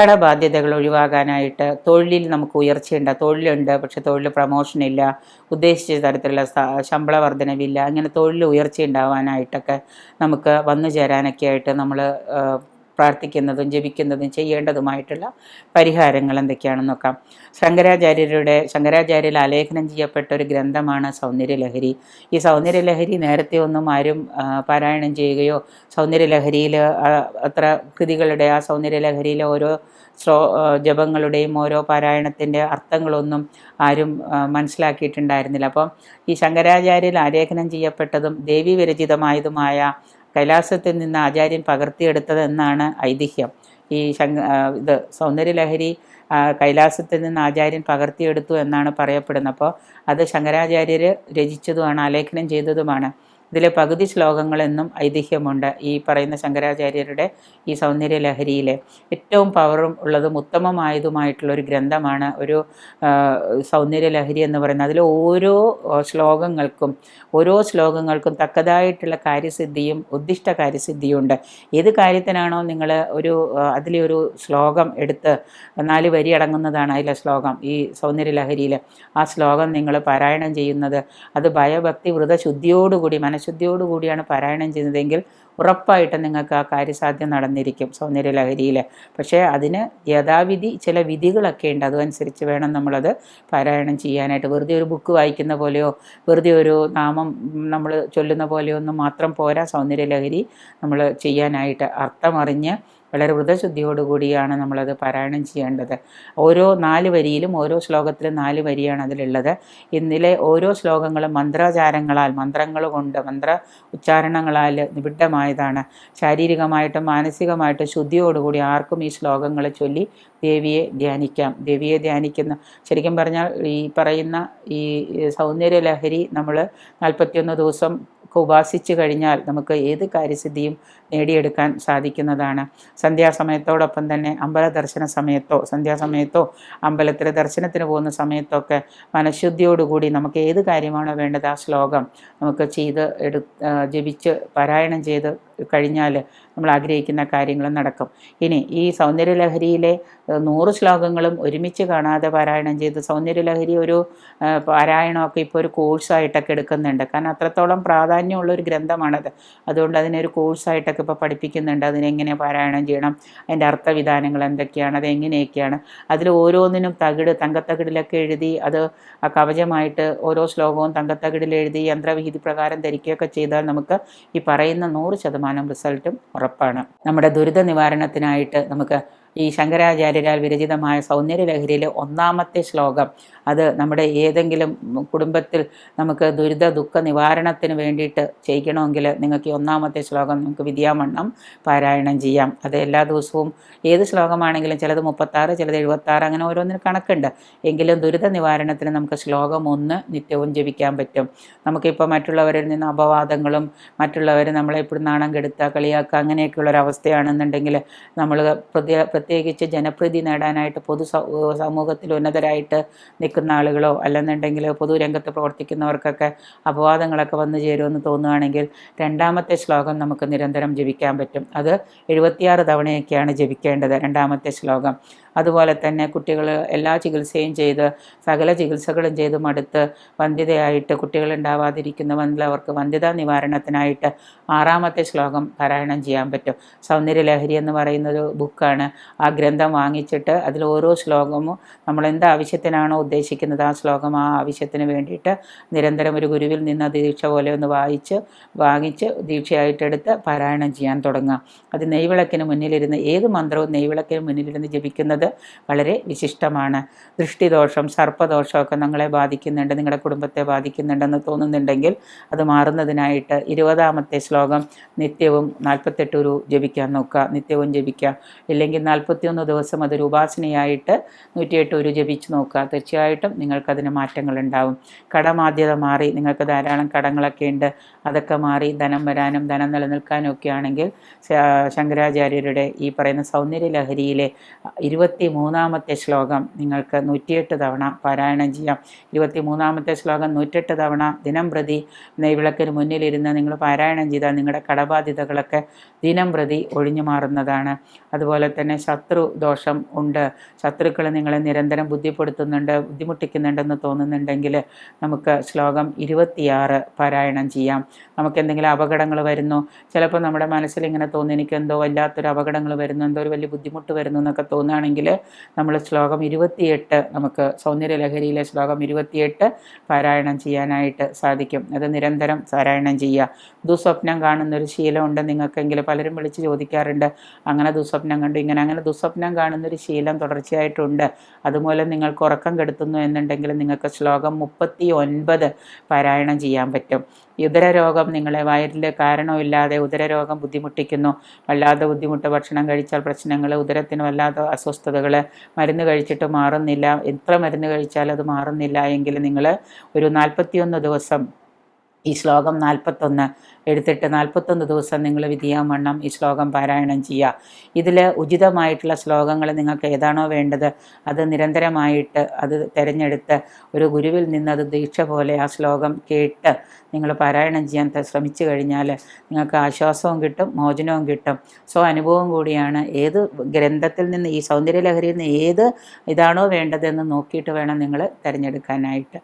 കടബാധ്യതകൾ ഒഴിവാകാനായിട്ട് തൊഴിലിൽ നമുക്ക് ഉയർച്ചയുണ്ട്. തൊഴിലുണ്ട് പക്ഷെ തൊഴിൽ പ്രമോഷൻ ഇല്ല ഉദ്ദേശിച്ച തരത്തിലുള്ള ശമ്പള വർധനവില്ല അങ്ങനെ തൊഴിൽ ഉയർച്ച ഉണ്ടാവാനായിട്ടൊക്കെ നമുക്ക് വന്നു ചേരാനൊക്കെ ആയിട്ട് നമ്മൾ പ്രാർത്ഥിക്കുന്നതും ജപിക്കുന്നതും ചെയ്യേണ്ടതുമായിട്ടുള്ള പരിഹാരങ്ങൾ എന്തൊക്കെയാണെന്ന് നോക്കാം. ശങ്കരാചാര്യരുടെ ശങ്കരാചാര്യയിൽ ആലേഖനം ചെയ്യപ്പെട്ട ഒരു ഗ്രന്ഥമാണ് സൗന്ദര്യലഹരി. ഈ സൗന്ദര്യലഹരി നേരത്തെ ഒന്നും ആരും പാരായണം ചെയ്യുകയോ സൗന്ദര്യലഹരിയിൽ അത്ര കൃതികളുടെ ആ സൗന്ദര്യലഹരിയിലെ ഓരോ ശ്ലോ ജപങ്ങളുടെയും ഓരോ പാരായണത്തിന്റെ അർത്ഥങ്ങളൊന്നും ആരും മനസ്സിലാക്കിയിട്ടുണ്ടായിരുന്നില്ല. അപ്പം ഈ ശങ്കരാചാര്യയിൽ ആലേഖനം ചെയ്യപ്പെട്ടതും ദേവി വിരചിതമായതുമായ കൈലാസത്തിൽ നിന്ന് ആചാര്യൻ പകർത്തിയെടുത്തതെന്നാണ് ഐതിഹ്യം. ഈ ശങ്ക ഇത് സൗന്ദര്യലഹരി കൈലാസത്തിൽ നിന്ന് ആചാര്യൻ പകർത്തിയെടുത്തു എന്നാണ് പറയപ്പെടുന്നത്. അപ്പോൾ അത് ശങ്കരാചാര്യർ രചിച്ചതുമാണ് ആലേഖനം ചെയ്തതുമാണ്. ഇതിലെ പകുതി ശ്ലോകങ്ങളെന്നും ഐതിഹ്യമുണ്ട്. ഈ പറയുന്ന ശങ്കരാചാര്യരുടെ ഈ സൗന്ദര്യ ലഹരിയിലെ ഏറ്റവും പവറും ഉള്ളതും ഉത്തമമായതുമായിട്ടുള്ള ഒരു ഗ്രന്ഥമാണ് ഒരു സൗന്ദര്യ ലഹരി എന്ന് പറയുന്നത്. അതിലെ ഓരോ ശ്ലോകങ്ങൾക്കും ഓരോ ശ്ലോകങ്ങൾക്കും തക്കതായിട്ടുള്ള കാര്യസിദ്ധിയും ഉദ്ദിഷ്ട കാര്യസിദ്ധിയും ഉണ്ട് ഏത് കാര്യത്തിനാണോ നിങ്ങൾ ഒരു അതിലെ ഒരു ശ്ലോകം എടുത്ത് നാല് വരി അടങ്ങുന്നതാണ് അതിലെ ശ്ലോകം. ഈ സൗന്ദര്യ ലഹരിയിൽ ആ ശ്ലോകം നിങ്ങൾ പാരായണം ചെയ്യുന്നത്. അത് ഭയഭക്തി വ്രതശുദ്ധിയോടുകൂടി മനഃശുദ്ധിയോടുകൂടിയാണ് പാരായണം ചെയ്യുന്നതെങ്കിൽ ഉറപ്പായിട്ടും നിങ്ങൾക്ക് ആ കാര്യസാധ്യം നടന്നിരിക്കും സൗന്ദര്യ ലഹരിയിൽ പക്ഷേ അതിന് യഥാവിധി ചില വിധികളൊക്കെ ഉണ്ട്. അതനുസരിച്ച് വേണം നമ്മളത് പാരായണം ചെയ്യാനായിട്ട്. വെറുതെ ഒരു ബുക്ക് വായിക്കുന്ന പോലെയോ വെറുതെ ഒരു നാമം നമ്മൾ ചൊല്ലുന്ന പോലെയോ ഒന്നും മാത്രം പോരാ സൗന്ദര്യലഹരി നമ്മൾ ചെയ്യാനായിട്ട്. അർത്ഥമറിഞ്ഞ് വളരെ വ്രതശുദ്ധിയോടുകൂടിയാണ് നമ്മളത് പാരായണം ചെയ്യേണ്ടത്. ഓരോ നാല് വരിയിലും ഓരോ ശ്ലോകത്തിലും നാല് വരിയാണ് അതിലുള്ളത്. ഇന്നിലെ ഓരോ ശ്ലോകങ്ങളും മന്ത്രാചാരങ്ങളാൽ മന്ത്രങ്ങൾ കൊണ്ട് മന്ത്ര ഉച്ചാരണങ്ങളാൽ നിബിഡമായതാണ്. ശാരീരികമായിട്ടും മാനസികമായിട്ടും ശുദ്ധിയോടുകൂടി ആർക്കും ഈ ശ്ലോകങ്ങൾ ചൊല്ലി ദേവിയെ ധ്യാനിക്കാം. ദേവിയെ ധ്യാനിക്കുന്ന ശരിക്കും പറഞ്ഞാൽ ഈ പറയുന്ന ഈ സൗന്ദര്യ ലഹരി നമ്മൾ നാൽപ്പത്തിയൊന്ന് ദിവസം ഒക്കെ ഉപാസിച്ചു കഴിഞ്ഞാൽ നമുക്ക് ഏത് കാര്യസിദ്ധിയും നേടിയെടുക്കാൻ സാധിക്കുന്നതാണ്. സന്ധ്യാസമയത്തോടൊപ്പം തന്നെ അമ്പല ദർശന സമയത്തോ സന്ധ്യാസമയത്തോ അമ്പലത്തിൽ ദർശനത്തിന് പോകുന്ന സമയത്തോ ഒക്കെ മനഃശുദ്ധിയോടുകൂടി നമുക്ക് ഏത് കാര്യമാണോ വേണ്ടത് ആ ശ്ലോകം നമുക്ക് ചെയ്ത് എടു ജപിച്ച് പാരായണം ചെയ്ത് കഴിഞ്ഞാൽ നമ്മൾ ആഗ്രഹിക്കുന്ന കാര്യങ്ങൾ നടക്കും. ഇനി ഈ സൗന്ദര്യലഹരിയിലെ നൂറ് ശ്ലോകങ്ങളും ഒരുമിച്ച് കാണാതെ പാരായണം ചെയ്ത് സൗന്ദര്യലഹരി ഒരു പാരായണമൊക്കെ ഇപ്പോൾ ഒരു കോഴ്സായിട്ടൊക്കെ എടുക്കുന്നുണ്ട്. കാരണം അത്രത്തോളം പ്രാധാന്യമുള്ള ഒരു ഗ്രന്ഥമാണത്. അതുകൊണ്ട് അതിനൊരു കോഴ്സായിട്ടൊക്കെ ഇപ്പോൾ പഠിപ്പിക്കുന്നുണ്ട്. അതിനെങ്ങനെ പാരായണം ചെയ്യണം? അതിന്റെ അർത്ഥവിധാനങ്ങൾ എന്തൊക്കെയാണ്? അത് എങ്ങനെയൊക്കെയാണ് അതിൽ ഓരോന്നിനും തകിട് തങ്കത്തകിടിലൊക്കെ എഴുതി അത് കവചമായിട്ട് ഓരോ ശ്ലോകവും തങ്കത്തകിടിൽ എഴുതി യന്ത്രവിഹിതി പ്രകാരം ധരിക്കുകയൊക്കെ ചെയ്താൽ നമുക്ക് ഈ പറയുന്ന നൂറ് ശതമാനം റിസൾട്ടും ഉറപ്പാണ്. നമ്മുടെ ദുരിത നിവാരണത്തിനായിട്ട് നമുക്ക് ഈ ശങ്കരാചാര്യരാൽ വിരചിതമായ സൗന്ദര്യലഹരിയിലെ ഒന്നാമത്തെ ശ്ലോകം. അത് നമ്മുടെ ഏതെങ്കിലും കുടുംബത്തിൽ നമുക്ക് ദുരിത ദുഃഖ നിവാരണത്തിന് വേണ്ടിയിട്ട് ചെയ്യണമെങ്കിൽ നിങ്ങൾക്ക് ഈ ഒന്നാമത്തെ ശ്ലോകം നിങ്ങൾക്ക് വിദ്യാമണ്ണം പാരായണം ചെയ്യാം. അത് എല്ലാ ദിവസവും ഏത് ശ്ലോകമാണെങ്കിലും ചിലത് മുപ്പത്താറ് ചിലത് എഴുപത്താറ് അങ്ങനെ ഓരോന്നിന് കണക്കുണ്ട്. എങ്കിലും ദുരിത നിവാരണത്തിന് നമുക്ക് ശ്ലോകം ഒന്ന് നിത്യവും ജപിക്കാൻ പറ്റും. നമുക്കിപ്പോൾ മറ്റുള്ളവരിൽ നിന്ന് അപവാദങ്ങളും മറ്റുള്ളവർ നമ്മളെ ഇപ്പോഴും നാണം കെടുത്തുക കളിയാക്കുക അങ്ങനെയൊക്കെയുള്ള ഒരു അവസ്ഥയാണെന്നുണ്ടെങ്കിൽ നമ്മൾ പ്രത്യേക പ്രത്യേകിച്ച് ജനപ്രീതി നേടാനായിട്ട് പൊതു സമൂഹത്തിൽ ഉന്നതരായിട്ട് നിൽക്കുന്ന ആളുകളോ അല്ലെന്നുണ്ടെങ്കിൽ പൊതുരംഗത്ത് പ്രവർത്തിക്കുന്നവർക്കൊക്കെ അപവാദങ്ങളൊക്കെ വന്നു ചേരുമെന്ന് തോന്നുകയാണെങ്കിൽ രണ്ടാമത്തെ ശ്ലോകം നമുക്ക് നിരന്തരം ജപിക്കാൻ പറ്റും. അത് എഴുപത്തിയാറ് തവണയൊക്കെയാണ് ജപിക്കേണ്ടത് രണ്ടാമത്തെ ശ്ലോകം. അതുപോലെ തന്നെ കുട്ടികൾ എല്ലാ ചികിത്സയും ചെയ്ത് സകല ചികിത്സകളും ചെയ്ത് മടുത്ത് വന്ധ്യതയായിട്ട് കുട്ടികളുണ്ടാവാതിരിക്കുന്ന അവർക്ക് വന്ധ്യതാ നിവാരണത്തിനായിട്ട് ആറാമത്തെ ശ്ലോകം പാരായണം ചെയ്യാൻ പറ്റും. സൗന്ദര്യലഹരി എന്ന് പറയുന്നൊരു ബുക്കാണ്. ആ ഗ്രന്ഥം വാങ്ങിച്ചിട്ട് അതിൽ ഓരോ ശ്ലോകവും നമ്മൾ എന്ത് ആവശ്യത്തിനാണോ ഉദ്ദേശിക്കുന്നത് ആ ശ്ലോകം ആ ആവശ്യത്തിന് വേണ്ടിയിട്ട് നിരന്തരം ഒരു ഗുരുവിൽ നിന്ന് ദീക്ഷ പോലെ ഒന്ന് വായിച്ച് വാങ്ങിച്ച് ദീക്ഷയായിട്ടെടുത്ത് പാരായണം ചെയ്യാൻ തുടങ്ങുക അത് നെയ്വിളക്കിന് മുന്നിലിരുന്ന് ഏത് മന്ത്രവും നെയ്വിളക്കിന് മുന്നിലിരുന്ന് ജപിക്കുന്നത് വളരെ വിശിഷ്ടമാണ്. ദൃഷ്ടിദോഷം സർപ്പദോഷമൊക്കെ നിങ്ങളെ ബാധിക്കുന്നുണ്ട് നിങ്ങളുടെ കുടുംബത്തെ ബാധിക്കുന്നുണ്ടെന്ന് തോന്നുന്നുണ്ടെങ്കിൽ അത് മാറുന്നതിനായിട്ട് ഇരുപതാമത്തെ ശ്ലോകം നിത്യവും നാൽപ്പത്തെട്ട് ഒരു ജപിക്കാൻ നോക്കുക. നിത്യവും ജപിക്കുക. ഇല്ലെങ്കിൽ നാൽപ്പത്തിയൊന്ന് ദിവസം അതൊരു ഉപാസനയായിട്ട് നൂറ്റിയെട്ട് ഒരു ജപിച്ച് നോക്കുക. തീർച്ചയായിട്ടും നിങ്ങൾക്കതിന് മാറ്റങ്ങൾ ഉണ്ടാവും കടമാധ്യത മാറി നിങ്ങൾക്ക് ധാരാളം കടങ്ങളൊക്കെ ഉണ്ട്. അതൊക്കെ മാറി ധനം വരാനും ധനം നിലനിൽക്കാനും ഒക്കെ ആണെങ്കിൽ ശങ്കരാചാര്യരുടെ ഈ പറയുന്ന സൗന്ദര്യ ലഹരിയിലെ ഇരുപത്തി ഇരുപത്തി മൂന്നാമത്തെ ശ്ലോകം നിങ്ങൾക്ക് നൂറ്റിയെട്ട് തവണ പാരായണം ചെയ്യാം. ഇരുപത്തി മൂന്നാമത്തെ ശ്ലോകം നൂറ്റെട്ട് തവണ ദിനം പ്രതി നെയ്വിളക്കിന് മുന്നിലിരുന്ന് നിങ്ങൾ പാരായണം ചെയ്താൽ നിങ്ങളുടെ കടബാധ്യതകളൊക്കെ ദിനം പ്രതി ഒഴിഞ്ഞു മാറുന്നതാണ്. അതുപോലെ തന്നെ ശത്രു ദോഷം ഉണ്ട്. ശത്രുക്കൾ നിങ്ങളെ നിരന്തരം ബുദ്ധിപ്പെടുത്തുന്നുണ്ട് ബുദ്ധിമുട്ടിക്കുന്നുണ്ടെന്ന് തോന്നുന്നുണ്ടെങ്കിൽ നമുക്ക് ശ്ലോകം ഇരുപത്തിയാറ് പാരായണം ചെയ്യാം. നമുക്ക് എന്തെങ്കിലും അപകടങ്ങൾ വരുന്നു ചിലപ്പോൾ നമ്മുടെ മനസ്സിൽ ഇങ്ങനെ തോന്നി എനിക്ക് എന്തോ വല്ലാത്തൊരു അപകടങ്ങൾ വരുന്നു എന്തോ ഒരു വലിയ ബുദ്ധിമുട്ട് വരുന്നു എന്നൊക്കെ തോന്നുകയാണെങ്കിൽ നമ്മൾ ശ്ലോകം ഇരുപത്തിയെട്ട് നമുക്ക് സൗന്ദര്യലഹരിയിലെ ശ്ലോകം ഇരുപത്തിയെട്ട് പാരായണം ചെയ്യാനായിട്ട് സാധിക്കും. അത് നിരന്തരം പാരായണം ചെയ്യുക. ദുസ്വപ്നം കാണുന്നൊരു ശീലമുണ്ട് നിങ്ങൾക്കെങ്കിൽ പലരും വിളിച്ച് ചോദിക്കാറുണ്ട്. അങ്ങനെ ദുസ്വപ്നം കണ്ടു ഇങ്ങനെ അങ്ങനെ ദുസ്വപ്നം കാണുന്നൊരു ശീലം തുടർച്ചയായിട്ടുണ്ട്. അതുമൂലം നിങ്ങൾക്ക് ഉറക്കം കെടുത്തുന്നു എന്നുണ്ടെങ്കിൽ നിങ്ങൾക്ക് ശ്ലോകം മുപ്പത്തി ഒൻപത് പാരായണം ചെയ്യാൻ പറ്റും. ഉദരരോഗം നിങ്ങളെ വയറിൽ കാരണമില്ലാതെ ഉദരരോഗം ബുദ്ധിമുട്ടിക്കുന്നു. വല്ലാതെ ബുദ്ധിമുട്ട് ഭക്ഷണം കഴിച്ചാൽ പ്രശ്നങ്ങൾ ഉദരത്തിന് വല്ലാതെ അസ്വസ്ഥതകൾ മരുന്ന് കഴിച്ചിട്ട് മാറുന്നില്ല. എത്ര മരുന്ന് കഴിച്ചാൽ അത് മാറുന്നില്ല. എങ്കിൽ നിങ്ങൾ ഒരു നാൽപ്പത്തിയൊന്ന് ദിവസം ഈ ശ്ലോകം നാൽപ്പത്തൊന്ന് എടുത്തിട്ട് നാൽപ്പത്തൊന്ന് ദിവസം നിങ്ങൾ വിധിയാവണ്ണം ഈ ശ്ലോകം പാരായണം ചെയ്യുക. ഇതിൽ ഉചിതമായിട്ടുള്ള ശ്ലോകങ്ങൾ നിങ്ങൾക്ക് ഏതാണോ വേണ്ടത് അത് നിരന്തരമായിട്ട് അത് തിരഞ്ഞെടുത്ത് ഒരു ഗുരുവിൽ നിന്ന് അത് ദീക്ഷ പോലെ ആ ശ്ലോകം കേട്ട് നിങ്ങൾ പാരായണം ചെയ്യാൻ ശ്രമിച്ചു കഴിഞ്ഞാൽ നിങ്ങൾക്ക് ആശ്വാസവും കിട്ടും മോചനവും കിട്ടും. സോ അനുഭവം കൂടിയാണ് ഏത് ഗ്രന്ഥത്തിൽ നിന്ന് ഈ സൗന്ദര്യലഹരിയിൽ നിന്ന് ഏത് ഇതാണോ വേണ്ടതെന്ന് നോക്കിയിട്ട് വേണം നിങ്ങൾ തിരഞ്ഞെടുക്കാനായിട്ട്.